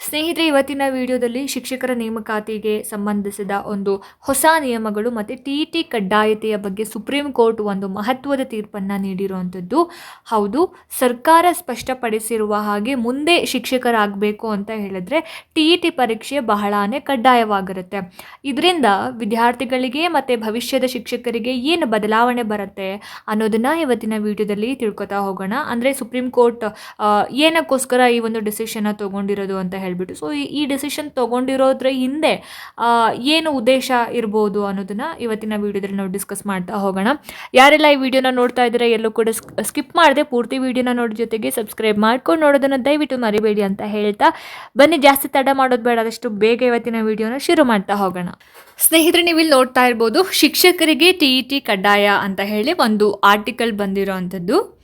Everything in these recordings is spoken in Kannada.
ಸ್ನೇಹಿತರೆ, ಇವತ್ತಿನ ವಿಡಿಯೋದಲ್ಲಿ ಶಿಕ್ಷಕರ ನೇಮಕಾತಿಗೆ ಸಂಬಂಧಿಸಿದ ಒಂದು ಹೊಸ ನಿಯಮಗಳು ಮತ್ತು ಟಿ ಟಿ ಕಡ್ಡಾಯತೆಯ ಬಗ್ಗೆ ಸುಪ್ರೀಂ ಕೋರ್ಟ್ ಒಂದು ಮಹತ್ವದ ತೀರ್ಪನ್ನು ನೀಡಿರುವಂಥದ್ದು. ಹೌದು, ಸರ್ಕಾರ ಸ್ಪಷ್ಟಪಡಿಸಿರುವ ಹಾಗೆ ಮುಂದೆ ಶಿಕ್ಷಕರಾಗಬೇಕು ಅಂತ ಹೇಳಿದ್ರೆ ಟಿ ಇ ಟಿ ಪರೀಕ್ಷೆ ಬಹಳಾನೇ ಕಡ್ಡಾಯವಾಗಿರುತ್ತೆ. ಇದರಿಂದ ವಿದ್ಯಾರ್ಥಿಗಳಿಗೆ ಮತ್ತು ಭವಿಷ್ಯದ ಶಿಕ್ಷಕರಿಗೆ ಏನು ಬದಲಾವಣೆ ಬರುತ್ತೆ ಅನ್ನೋದನ್ನ ಇವತ್ತಿನ ವಿಡಿಯೋದಲ್ಲಿ ತಿಳ್ಕೊತಾ ಹೋಗೋಣ. ಅಂದರೆ ಸುಪ್ರೀಂ ಕೋರ್ಟ್ ಏನಕ್ಕೋಸ್ಕರ ಈ ಒಂದು ಡಿಸಿಷನ್ನ ತೊಗೊಂಡಿರೋದು ಅಂತ ಹೇಳ್ಬಿಟ್ಟು. ಸೊ ಈ ಡಿಸಿಷನ್ ತೊಗೊಂಡಿರೋದ್ರ ಹಿಂದೆ ಏನು ಉದ್ದೇಶ ಇರ್ಬೋದು ಅನ್ನೋದನ್ನ ಇವತ್ತಿನ ವಿಡಿಯೋದಲ್ಲಿ ನಾವು ಡಿಸ್ಕಸ್ ಮಾಡ್ತಾ ಹೋಗೋಣ. ಯಾರೆಲ್ಲ ಈ ವಿಡಿಯೋನ ನೋಡ್ತಾ ಇದ್ದಾರೆ ಎಲ್ಲೂ ಕೂಡ ಸ್ಕಿಪ್ ಮಾಡಿದೆ ಪೂರ್ತಿ ವಿಡಿಯೋನ ನೋಡೋ ಜೊತೆಗೆ ಸಬ್ಸ್ಕ್ರೈಬ್ ಮಾಡ್ಕೊಂಡು ನೋಡೋದನ್ನ ದಯವಿಟ್ಟು ಮರಿಬೇಡಿ ಅಂತ ಹೇಳ್ತಾ ಬನ್ನಿ ಜಾಸ್ತಿ ತಡ ಮಾಡೋದು ಬೇಡ ಆದಷ್ಟು ಬೇಗ ಇವತ್ತಿನ ವಿಡಿಯೋನ ಶುರು ಮಾಡ್ತಾ ಹೋಗೋಣ. ಸ್ನೇಹಿತರೆ ನೀವು ಇಲ್ಲಿ ನೋಡ್ತಾ ಇರ್ಬೋದು ಶಿಕ್ಷಕರಿಗೆ ಟಿ ಇ ಟಿ ಕಡ್ಡಾಯ ಅಂತ ಹೇಳಿ ಒಂದು ಆರ್ಟಿಕಲ್ ಬಂದಿರೋವಂಥದ್ದು ಆ,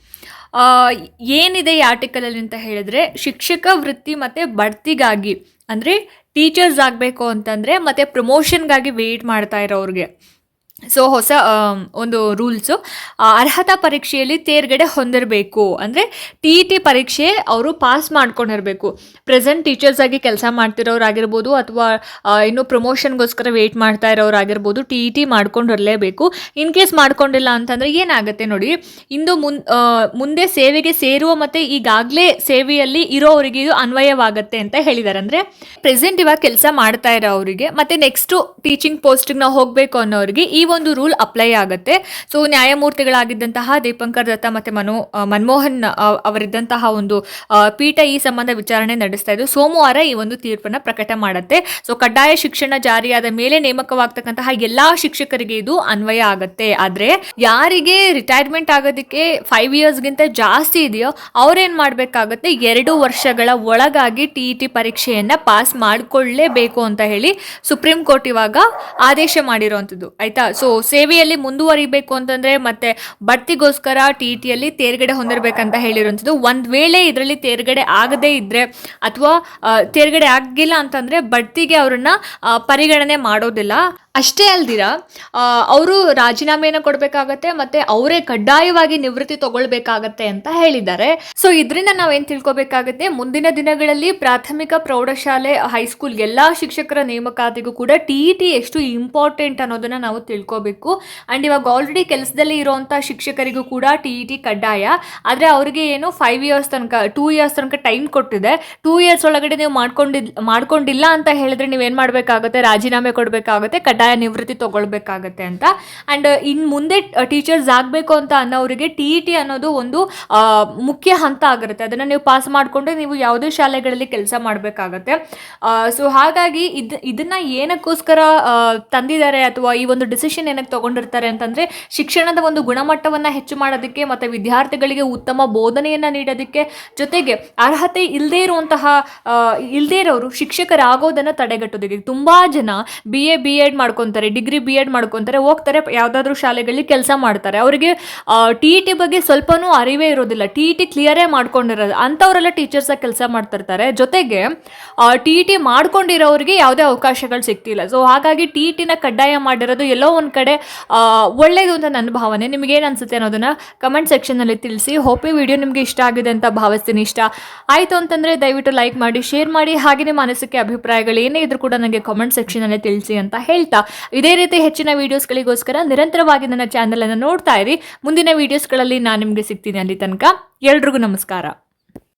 ಏನಿದೆ ಈ ಆರ್ಟಿಕಲಲ್ಲಿ ಅಂತ ಹೇಳಿದ್ರೆ, ಶಿಕ್ಷಕ ವೃತ್ತಿ ಮತ್ತು ಬಡ್ತಿಗಾಗಿ, ಅಂದರೆ ಟೀಚರ್ಸ್ ಆಗಬೇಕು ಅಂತಂದರೆ ಮತ್ತು ಪ್ರಮೋಷನ್ಗಾಗಿ ವೆಯ್ಟ್ ಮಾಡ್ತಾ ಇರೋರಿಗೆ ಸೊ ಹೊಸ ಒಂದು ರೂಲ್ಸು ಅರ್ಹತಾ ಪರೀಕ್ಷೆಯಲ್ಲಿ ತೇರ್ಗಡೆ ಹೊಂದಿರಬೇಕು. ಅಂದರೆ ಟಿ ಇ ಟಿ ಪರೀಕ್ಷೆ ಅವರು ಪಾಸ್ ಮಾಡ್ಕೊಂಡಿರಬೇಕು. ಪ್ರೆಸೆಂಟ್ ಟೀಚರ್ಸ್ ಆಗಿ ಕೆಲಸ ಮಾಡ್ತಿರೋರಾಗಿರ್ಬೋದು ಅಥವಾ ಇನ್ನು ಪ್ರಮೋಷನ್ಗೋಸ್ಕರ ವೆಯ್ಟ್ ಮಾಡ್ತಾ ಇರೋರಾಗಿರ್ಬೋದು ಟಿ ಇ ಟಿ ಮಾಡ್ಕೊಂಡಿರಲೇಬೇಕು. ಇನ್ ಕೇಸ್ ಮಾಡ್ಕೊಂಡಿಲ್ಲ ಅಂತಂದರೆ ಏನಾಗುತ್ತೆ ನೋಡಿ, ಇಂದು ಮುನ್ ಮುಂದೆ ಸೇವೆಗೆ ಸೇರುವ ಮತ್ತು ಈಗಾಗಲೇ ಸೇವೆಯಲ್ಲಿ ಇರೋವರಿಗೆ ಇದು ಅನ್ವಯವಾಗುತ್ತೆ ಅಂತ ಹೇಳಿದ್ದಾರೆ ಅಂದರೆ ಪ್ರೆಸೆಂಟ್ ಇವಾಗ ಕೆಲಸ ಮಾಡ್ತಾ ಇರೋ ಅವರಿಗೆ ಮತ್ತು ನೆಕ್ಸ್ಟು ಟೀಚಿಂಗ್ ಪೋಸ್ಟಿಗೆ ನಾವು ಹೋಗಬೇಕು ಅನ್ನೋರಿಗೆ ಈ ಒಂದು ರೂಲ್ ಅಪ್ಲೈ ಆಗುತ್ತೆ. ಸೊ ನ್ಯಾಯಮೂರ್ತಿಗಳಾಗಿದ್ದಂತಹ ದೀಪಂಕರ್ ದತ್ತ ಮತ್ತು ಮನೋ ಮನಮೋಹನ್ ಅವರಿದ್ದಂತಹ ಒಂದು ಪೀಠ ಈ ಸಂಬಂಧ ವಿಚಾರಣೆ ನಡೆಸ್ತಾ ಇದ್ದು, ಸೋಮವಾರ ಈ ಒಂದು ತೀರ್ಪನ್ನು ಪ್ರಕಟ ಮಾಡುತ್ತೆ. ಸೊ ಕಡ್ಡಾಯ ಶಿಕ್ಷಣ ಜಾರಿಯಾದ ಮೇಲೆ ನೇಮಕವಾಗ್ತಕ್ಕಂತಹ ಎಲ್ಲಾ ಶಿಕ್ಷಕರಿಗೆ ಇದು ಅನ್ವಯ ಆಗುತ್ತೆ. ಆದ್ರೆ, ಯಾರಿಗೆ ರಿಟೈರ್ಮೆಂಟ್ ಆಗೋದಕ್ಕೆ ಫೈವ್ ಇಯರ್ಸ್ಗಿಂತ ಜಾಸ್ತಿ ಇದೆಯೋ, ಅವ್ರೇನ್ ಮಾಡ್ಬೇಕಾಗತ್ತೆ? ಎರಡು ವರ್ಷಗಳ ಒಳಗಾಗಿ ಟಿ ಇ ಟಿ ಪರೀಕ್ಷೆಯನ್ನ ಪಾಸ್ ಮಾಡಿಕೊಳ್ಳೇಬೇಕು ಅಂತ ಹೇಳಿ ಸುಪ್ರೀಂ ಕೋರ್ಟ್ ಇವಾಗ ಆದೇಶ ಮಾಡಿರುವಂಥದ್ದು ಆಯ್ತಾ? ಸೊ ಸೇವೆಯಲ್ಲಿ ಮುಂದುವರಿಬೇಕು ಅಂತಂದ್ರೆ ಮತ್ತೆ ಬಡ್ತಿಗೋಸ್ಕರ ಟಿ ಟಿಯಲ್ಲಿ ತೇರ್ಗಡೆ ಹೊಂದಿರಬೇಕಂತ ಹೇಳಿರುವಂಥದ್ದು. ಒಂದ್ ವೇಳೆ ಇದರಲ್ಲಿ ತೇರ್ಗಡೆ ಆಗದೇ ಇದ್ರೆ ಅಥವಾ ತೇರ್ಗಡೆ ಆಗಿಲ್ಲ ಅಂತಂದ್ರೆ ಬಡ್ತಿಗೆ ಅವ್ರನ್ನ ಪರಿಗಣನೆ ಮಾಡೋದಿಲ್ಲ. ಅಷ್ಟೇ ಅಲ್ದಿರ ಅವರು ರಾಜೀನಾಮೆಯನ್ನು ಕೊಡಬೇಕಾಗತ್ತೆ ಮತ್ತೆ ಅವರೇ ಕಡ್ಡಾಯವಾಗಿ ನಿವೃತ್ತಿ ತಗೊಳ್ಬೇಕಾಗತ್ತೆ ಅಂತ ಹೇಳಿದ್ದಾರೆ. ಸೊ ಇದರಿಂದ ನಾವೇನ್ ತಿಳ್ಕೊಬೇಕಾಗತ್ತೆ, ಮುಂದಿನ ದಿನಗಳಲ್ಲಿ ಪ್ರಾಥಮಿಕ ಪ್ರೌಢಶಾಲೆ ಹೈಸ್ಕೂಲ್ ಎಲ್ಲಾ ಶಿಕ್ಷಕರ ನೇಮಕಾತಿಗೂ ಕೂಡ ಟಿ ಇ ಟಿ ಎಷ್ಟು ಇಂಪಾರ್ಟೆಂಟ್ ಅನ್ನೋದನ್ನ ನಾವು ತಿಳ್ಕೊಬೇಕು. ಅಂಡ್ ಇವಾಗ ಆಲ್ರೆಡಿ ಕೆಲಸದಲ್ಲಿ ಇರುವಂತ ಶಿಕ್ಷಕರಿಗೂ ಕೂಡ ಟಿ ಇ ಟಿ ಕಡ್ಡಾಯ. ಆದರೆ ಅವರಿಗೆ ಏನು ಫೈವ್ ಇಯರ್ಸ್ ತನಕ ಟೂ ಇಯರ್ಸ್ ತನಕ ಟೈಮ್ ಕೊಟ್ಟಿದೆ. ಟೂ ಇಯರ್ಸ್ ಒಳಗಡೆ ನೀವು ಮಾಡ್ಕೊಂಡಿದ್, ಮಾಡ್ಕೊಂಡಿಲ್ಲ ಅಂತ ಹೇಳಿದ್ರೆ ನೀವೇನ್ ಮಾಡ್ಬೇಕಾಗುತ್ತೆ, ರಾಜೀನಾಮೆ ಕೊಡಬೇಕಾಗುತ್ತೆ, ಕಡ್ಡಾಯ ನಿವೃತ್ತಿ ತಗೊಳ್ಬೇಕಾಗತ್ತೆ ಅಂತ. ಅಂಡ್ ಇನ್ ಮುಂದೆ ಟೀಚರ್ಸ್ ಆಗಬೇಕು ಅಂತ ಅನ್ನೋರಿಗೆ ಟಿ ಇ ಟಿ ಅನ್ನೋದು ಒಂದು ಮುಖ್ಯ ಹಂತ ಆಗಿರುತ್ತೆ. ಅದನ್ನ ನೀವು ಪಾಸ್ ಮಾಡಿಕೊಂಡು ನೀವು ಯಾವುದೇ ಶಾಲೆಗಳಲ್ಲಿ ಕೆಲಸ ಮಾಡಬೇಕಾಗತ್ತೆ. ಸೊ ಹಾಗಾಗಿ ಇದು, ಇದನ್ನ ಏನಕ್ಕೋಸ್ಕರ ತಂದಿದ್ದಾರೆ ಅಥವಾ ಈ ಒಂದು ಡಿಸಿಷನ್ ಏನಕ್ಕೆ ತೊಗೊಂಡಿರ್ತಾರೆ ಅಂತಂದ್ರೆ ಶಿಕ್ಷಣದ ಒಂದು ಗುಣಮಟ್ಟವನ್ನು ಹೆಚ್ಚು ಮಾಡೋದಕ್ಕೆ ಮತ್ತೆ ವಿದ್ಯಾರ್ಥಿಗಳಿಗೆ ಉತ್ತಮ ಬೋಧನೆಯನ್ನ ನೀಡೋದಕ್ಕೆ ಜೊತೆಗೆ ಅರ್ಹತೆ ಇಲ್ಲದೇ ಇರುವಂತಹ ಇಲ್ಲದೇ ಇರೋರು ಶಿಕ್ಷಕರಾಗೋದನ್ನ ತಡೆಗಟ್ಟೋದಕ್ಕೆ. ತುಂಬಾ ಜನ ಬಿ ಎ ಬಿ ಎಡ್ ಮಾಡ್ಕೊತಾರೆ, ಡಿಗ್ರಿ ಬಿ ಎಡ್ ಮಾಡ್ಕೊತಾರೆ, ಹೋಗ್ತಾರೆ, ಯಾವುದಾದ್ರೂ ಶಾಲೆಗಳಲ್ಲಿ ಕೆಲಸ ಮಾಡ್ತಾರೆ. ಅವರಿಗೆ ಟಿ ಇ ಟಿ ಬಗ್ಗೆ ಸ್ವಲ್ಪನೂ ಅರಿವೇ ಇರೋದಿಲ್ಲ. ಟಿ ಇ ಟಿ ಕ್ಲಿಯರೇ ಮಾಡ್ಕೊಂಡಿರೋದು. ಅಂಥವರೆಲ್ಲ ಟೀಚರ್ಸ್ ಆಗಿ ಕೆಲಸ ಮಾಡ್ತಿರ್ತಾರೆ. ಜೊತೆಗೆ ಟಿ ಇ ಟಿ ಮಾಡ್ಕೊಂಡಿರೋರಿಗೆ ಯಾವುದೇ ಅವಕಾಶಗಳು ಸಿಗ್ತಿಲ್ಲ. ಸೊ ಹಾಗಾಗಿ ಟಿ ಇ ಟಿನ ಕಡ್ಡಾಯ ಮಾಡಿರೋದು ಎಲ್ಲೋ ಒಂದು ಕಡೆ ಒಳ್ಳೆಯದು ಅಂತ ನನ್ನ ಭಾವನೆ. ನಿಮಗೇನು ಅನಿಸುತ್ತೆ ಅನ್ನೋದನ್ನ ಕಮೆಂಟ್ ಸೆಕ್ಷನಲ್ಲಿ ತಿಳಿಸಿ. ಹೋಪಿ ವಿಡಿಯೋ ನಿಮಗೆ ಇಷ್ಟ ಆಗಿದೆ ಅಂತ ಭಾವಿಸ್ತೀನಿ. ಇಷ್ಟ ಆಯಿತು ಅಂತಂದರೆ ದಯವಿಟ್ಟು ಲೈಕ್ ಮಾಡಿ, ಶೇರ್ ಮಾಡಿ. ಹಾಗೆ ನಿಮ್ಮ ಅಭಿಪ್ರಾಯಗಳು ಏನೇ ಇದ್ರೂ ಕೂಡ ನನಗೆ ಕಮೆಂಟ್ ಸೆಕ್ಷನಲ್ಲಿ ತಿಳಿಸಿ ಅಂತ ಹೇಳ್ತಾ ಇದೇ ರೀತಿ ಹೆಚ್ಚಿನ ವಿಡಿಯೋಸ್ಗಳಿಗೋಸ್ಕರ ನಿರಂತರವಾಗಿ ನನ್ನ ಚಾನಲನ್ನು ನೋಡ್ತಾ ಇರಿ. ಮುಂದಿನ ವಿಡಿಯೋಸ್ಗಳಲ್ಲಿ ನಾನು ನಿಮಗೆ ಸಿಗ್ತೀನಿ ಅಲ್ಲಿ ತನಕ. ಎಲ್ರಿಗೂ ನಮಸ್ಕಾರ.